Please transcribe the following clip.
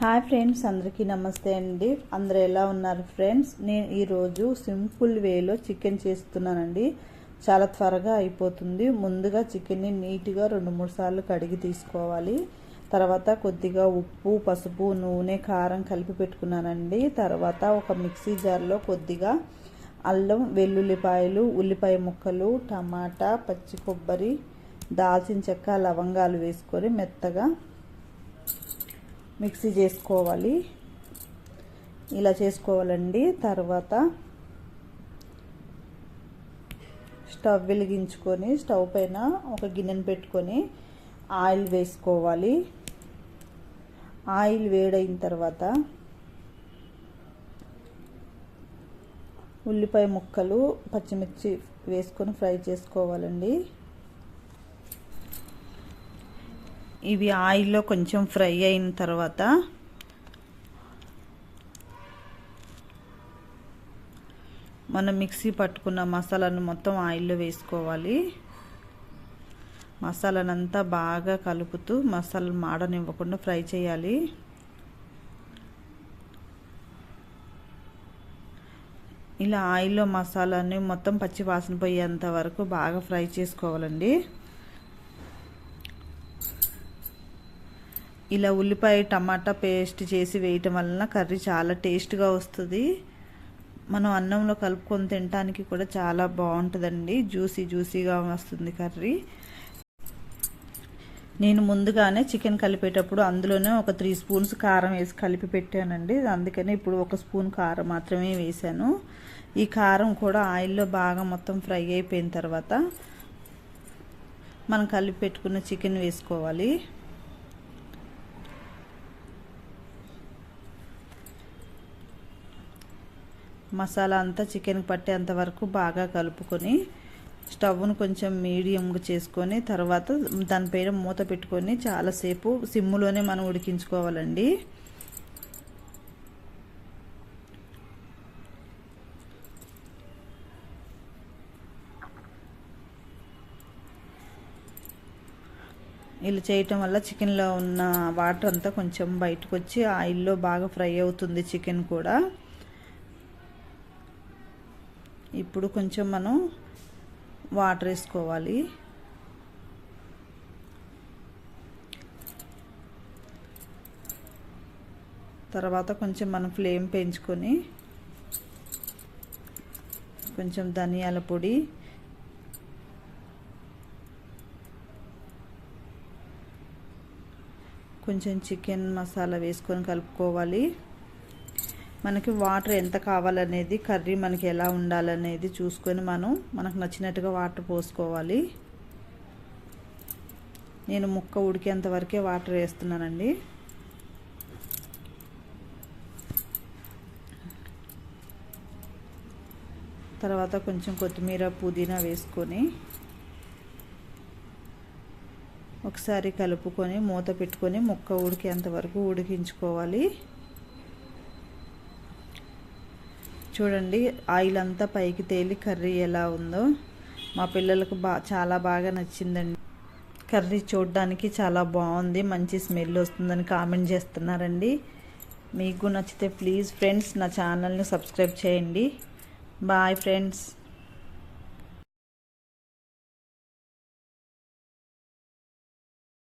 Hi friends అందరికీ నమస్తే అండి. అందరూ ఎలా ఉన్నారు ఫ్రెండ్స్? నేను ఈరోజు సింపుల్ వేలో చికెన్ చేస్తున్నానండి. చాలా త్వరగా అయిపోతుంది. ముందుగా చికెన్ని నీట్గా రెండు మూడు సార్లు కడిగి తీసుకోవాలి. తర్వాత కొద్దిగా ఉప్పు పసుపు నూనె కారం కలిపి పెట్టుకున్నానండి. తర్వాత ఒక మిక్సీ జార్లో కొద్దిగా అల్లం వెల్లుల్లిపాయలు ఉల్లిపాయ ముక్కలు టమాటా పచ్చి కొబ్బరి దాల్చిన చెక్క లవంగాలు వేసుకొని మెత్తగా మిక్సీ చేసుకోవాలి. ఇలా చేసుకోవాలండి. తర్వాత స్టవ్ వెలిగించుకొని స్టవ్ పైన ఒక గిన్నెను పెట్టుకొని ఆయిల్ వేసుకోవాలి. ఆయిల్ వేడైన తర్వాత ఉల్లిపాయ ముక్కలు పచ్చిమిర్చి వేసుకొని ఫ్రై చేసుకోవాలండి. ఇవి ఆయిల్లో కొంచెం ఫ్రై అయిన తర్వాత మనం మిక్సీ పట్టుకున్న మసాలాను మొత్తం ఆయిల్లో వేసుకోవాలి. మసాలానంతా బాగా కలుపుతూ మసాలా మాడనివ్వకుండా ఫ్రై చేయాలి. ఇలా ఆయిల్లో మసాలాని మొత్తం పచ్చి వాసన పోయేంత వరకు బాగా ఫ్రై చేసుకోవాలండి. ఇలా ఉల్లిపాయ టమాటా పేస్ట్ చేసి వేయటం వలన కర్రీ చాలా టేస్ట్గా వస్తుంది. మనం అన్నంలో కలుపుకొని తినడానికి కూడా చాలా బాగుంటుందండి. జ్యూసీ జ్యూసీగా వస్తుంది కర్రీ. నేను ముందుగానే చికెన్ కలిపేటప్పుడు అందులోనే ఒక త్రీ స్పూన్స్ కారం వేసి కలిపి పెట్టానండి. అందుకని ఇప్పుడు ఒక స్పూన్ కారం మాత్రమే వేసాను ఈ కారం కూడా ఆయిల్లో బాగా మొత్తం ఫ్రై అయిపోయిన తర్వాత మనం కలిపి పెట్టుకున్న చికెన్ వేసుకోవాలి. మసాలా అంతా చికెన్కి పట్టేంత వరకు బాగా కలుపుకొని స్టవ్ను కొంచెం మీడియంగా చేసుకొని తర్వాత దానిపైన మూత పెట్టుకొని చాలాసేపు సిమ్ములోనే మనం ఉడికించుకోవాలండి. ఇలా చేయటం వల్ల చికెన్లో ఉన్న వాటర్ అంతా కొంచెం బయటకు వచ్చి ఆయిల్లో బాగా ఫ్రై అవుతుంది చికెన్ కూడా. ఇప్పుడు కొంచెం మనం వాటర్ వేసుకోవాలి. తర్వాత కొంచెం మనం ఫ్లేమ్ పెంచుకొని కొంచెం ధనియాల పొడి కొంచెం చికెన్ మసాలా వేసుకొని కలుపుకోవాలి. మనకి వాటర్ ఎంత కావాలనేది కర్రీ మనకి ఎలా ఉండాలనేది చూసుకొని మనం మనకు నచ్చినట్టుగా వాటర్ పోసుకోవాలి. నేను ముక్క ఉడికేంత వరకే వాటర్ వేస్తున్నానండి. తర్వాత కొంచెం కొత్తిమీర పుదీనా వేసుకొని ఒకసారి కలుపుకొని మూత పెట్టుకొని ముక్క ఉడికేంత వరకు ఉడికించుకోవాలి. చూడండి ఆయిల్ అంతా పైకి తేలి కర్రీ ఎలా ఉందో. మా పిల్లలకు బా చాలా బాగా నచ్చిందండి. కర్రీ చూడడానికి చాలా బాగుంది మంచి స్మెల్ వస్తుందని కామెంట్ చేస్తున్నారండి. మీకు నచ్చితే ప్లీజ్ ఫ్రెండ్స్ నా ఛానల్ని సబ్స్క్రైబ్ చేయండి. Bye friends.